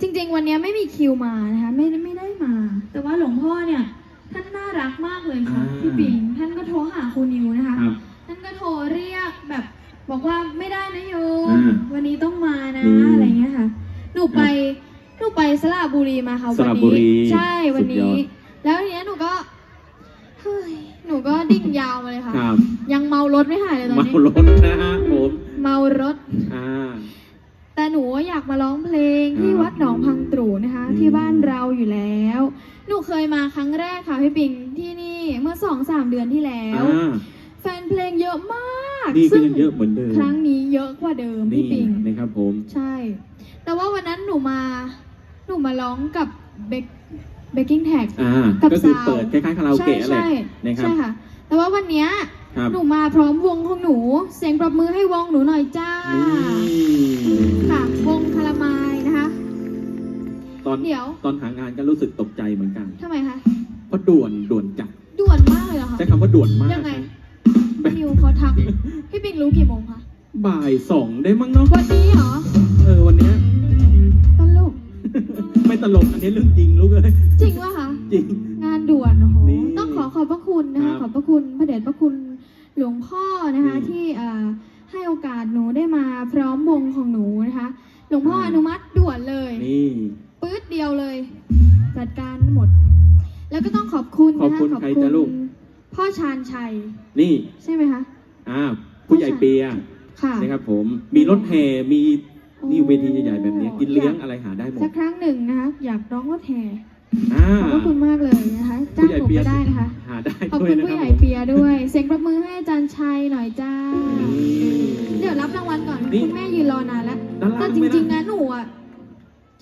จริง ๆ วันนี้ไม่มีคิวมานะคะไม่ไม่ได้มา แต่ว่าหลวงพ่อเนี่ย ท่านน่ารักมากเลยค่ะอ่า พี่ปิ่งท่านก็โทรหาครูนิวนะคะ ครับ ท่านก็โทรเรียกแบบ บอกว่าไม่ได้นะโยมอ่าวันนี้ต้องมานะอืมอะไรเงี้ยค่ะ หนูไปหนูไปสระบุรีมาค่ะสวันระบุนี้รีใช่วันนี้ สุดยอดแล้วทีเนี้ยหนูก็เฮ้ยหนูก็ดิ่งยาวมาเลยค่ะ ครับยังเมารถไม่หายเลยตอนเมานี้รถนะฮะผมเมารถ อ่า แต่หนูอยากมาร้องเพลงที่ครับวัดหนองพังตรูนะคะอืมที่บ้านเราอยู่แล้ว หนูเคยมาครั้งแรกค่ะพี่ปิงที่นี่เมื่อสองสามเดือนที่แล้ว อ่าแฟนเพลงเยอะมากนี่ก็ซึ่งยังเยอะเหมือนเดิมครั้งนี้เยอะกว่าเดิมนี่พี่ปิง นะครับผม ใช่ แต่ว่าวันนั้นหนูมา หนูมาร้องกับเบกเบกกิ้งแท็ก อ่า กับก็คือซาว เปิดคล้ายๆคาราโอใช่เกะอะไรใช่นะครับ ใช่ค่ะ แต่ว่าวันเนี้ย ครับ หนูมาพร้อมวงของหนู เสียงปรบมือให้วงหนูหน่อยจ้านี่ค่ะ วงคารามายนะคะ ตอนเดี๋ยว ตอนหางานก็รู้สึกตกใจเหมือนกัน ทำไมคะ เพราะด่วนด่วนจัดด่วนมากเลยเหรอคะ ใช้คำว่าด่วนมากยังไงนะพี่นิวเขาทัก พี่ปิงรู้กี่โมงคะ บ่ายสองได้มั้งเนาะวันนี้เหรอเออวันเนี้ยตลก ไม่ตลกอันนี้เรื่องจริงลูกเอ้ยจริงวะคะจริง องขอขอบพระคุณนะครัคะบขอบพระคุณพระเดชพระคุณหลวงพ่อนะคะนี่ที่เอ่อให้โอกาสหนูได้มาพร้อมวงของหนูนะคะหลวงพ่ออ่าอนุมัติด่วนเลย นี่ ปื๊ดเดียวเลย จัดการหมด แล้วก็ต้องขอบคุณขอบนะคะคุณใครจ๊ะลูก พ่อชาญชัย นี่ใช่ไหมคะ อ่าผู้ใหญ่เปียค่ะ นะครับผม มีรถแห่มีโอ้นี่เวทีใหญ่ๆแบบนี้ กินเลี้ยงอะไรหาได้หมด สักครั้งหนึ่งนะคะอยากร้องรถแห่ อ่าขอบพระคุณมากเลยนะคะจ้างผู้ใหญ่ผมเปียก็ได้นะคะ หาได้ขอบด้วยคุณนะผู้ครับใหญ่ผม เปียด้วย เสียงประมือให้อาจารย์ชัยหน่อยจ้านี่เดี๋ยวรับรางวัลก่อนนี่คุณแม่ยืนรอนานแล้วด้านแต่ล่างจไม่ริได้งๆนะหนูอะ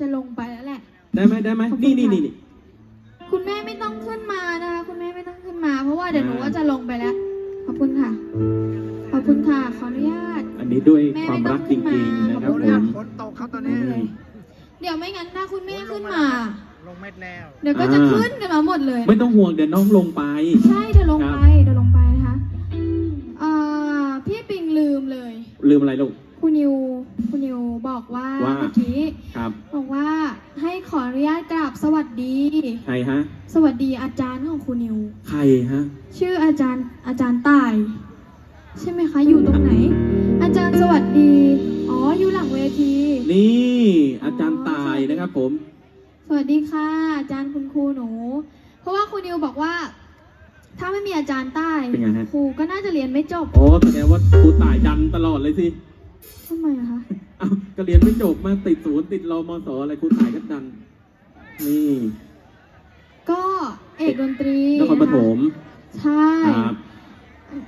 จะลงไปแล้วแหละ ได้ไหมได้ไหมขอบคุณนี่นี่ค่ะ นี่นี่ คุณแม่ไม่ต้องขึ้นมานะคะ คุณแม่ไม่ต้องขึ้นมา เพราะว่าเดี๋ยวหนูอ่าก็จะลงไปแล้ว ขอบคุณค่ะ ขอบคุณค่ะ ขออนุญาต อันนี้ด้วยแม่ความไม่ต้รัอกงจขึ้นมาริงๆนะครับขอบผคุณค่ะมฝนตกครับตอนนี้ได้เลยเดี๋ยวไม่งั้นถ้าคุณแม่ขึ้นมา ลงเม็ดแล้ว เดี๋ยวก็จะขึ้นกันมาหมดเลย ไม่ต้องห่วงเดี๋ยวน้องลงไป ใช่เดี๋ยวลงครับไปเดี๋ยวลงไปนะคะอ่าพี่ปิงลืมเลย ลืมอะไรลูก คุณนิวคุณนิวบอกว่าว่า เมื่อกี้ครับ บอกว่าให้ขออนุญาตกราบสวัสดี ใครฮะ สวัสดีอาจารย์ของคุณนิว ใครฮะ ชื่ออาจารย์อาจารย์ต่าย ใช่ไหมคะ อยู่ตรงไหน อาจารย์สวัสดี อ๋ออยู่หลังเวที นี่อาจารย์ตายนะครับผมส วัสดีค่ะ อาจารย์คุณครูหนู เพราะว่าคุณนิวบอกว่า ถ้าไม่มีอาจารย์ใต้เป็นไงฮะ ครูก็น่าจะเรียนไม่จบอ๋อแสดงว่าครูตายดันตลอดเลยสิทำไมอะคะเอ้าก็เรียนไม่จบมาติดศูนย์ติดรอมสอะไรครูตายก็ดัน นี่ก็เอกดนตรีนครปฐมใช่ ครับ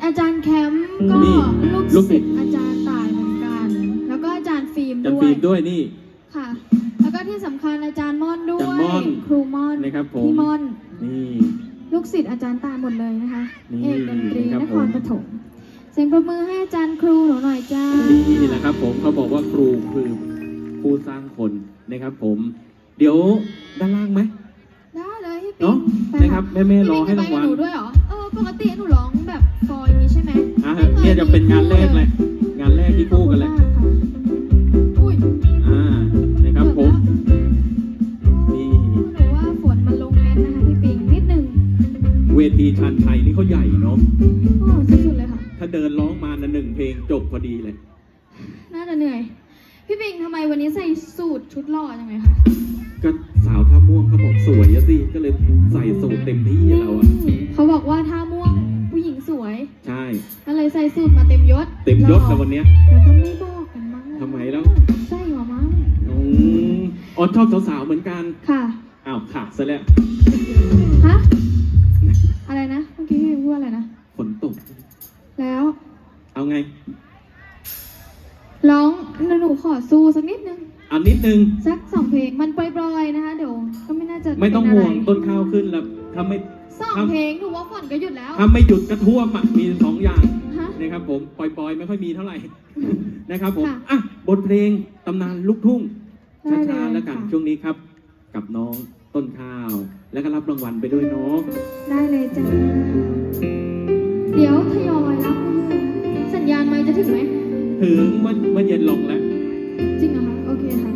อาจารย์แคมป์ก็นี่ลูกลูกศิศิษษย์ ย์อาจารย์ต่ายเหมือนกัน แล้วก็อาจารย์ฟิล์มจันด้วฟิยล์มด้วยนี่ ค่ะแล้วก็ ที่สำคัญอาจารย์ม่อนด้วอาจารย์ม่อนยครูม่อนนะครับผม พี่ม่อน นี่ ลูกศิษย์อาจารย์ตายหมดเลยนะคะ นี่เอกดนตรีครับนครผม ปฐมเสียงประมือให้อาจารย์ครูหนูหน่อยจ้านี่นะครับผมเขาบอกว่าครูคือผู้สร้างคนนะครับผม เดี๋ยวด้านล่างไหมได้เลยพี่ปิ๊เนาะไปนะครับแม่แม่ๆรอให้พี่รางปิ๊วัไปลกับหนูด้วยเหรอเออปกติหนูร้องแบบฟอยอย่างนี้ใช่ไหมอะไม่คเนี่ยจะเป็นงานแรกเลย งานแรกที่คู่ พี่ปิงทำไมวันนี้ใส่สูทชุดหล่อจังเลยคะ ก็สาวท่าม่วงเขาบอกสวยอะสิ ก็เลยใส่สูทเต็มที่อะเราอะเขาบอกว่าท่าม่วงผู้หญิงสวย ใช่ ก็เลยใส่สูทมาเต็มยศเต็มยศหแล้วอวันเนี้ย แล้วก็ไม่บอกกันมั้งทำไมแล้ว ใช่หัวมั้ง อืมอ๋อชอบสาวๆเหมือนกัน ค่ะ อ้าวขาดซะแล้ว ฮะ ขอสู้สักนิดนึงเอานิดนึง สักสองเพลงมันปล่อยๆนะคะ เดี๋ยวก็ไม่น่าจะไม่ต้องเป็นห่วอะงไรต้นข้าวขึ้นแล้วถ้าไม่สองเพลงหนูว่าฝนก็หยุดแล้ว ถ้าไม่หยุดกระท่วมอะมีสองอย่างฮะ นะครับผมปล่อยๆ ไม่ค่อยมีเท่าไหร่ นะครับผมค่ะอะบทเพลงตำนานลูกทุ่งได้เลยช้าๆแล้วกันค่ะ ช่วงนี้ครับ กับน้องต้นข้าว แล้วก็รับรางวัลไปด้วยเนาะ ได้เลยจ้าเดี๋ยวทยอยรับเรื่อยๆสัญญาณไม่จะถึงไหมถึงเมื่อเมื่อเย็นลงแล้ว 真的还 OK 还。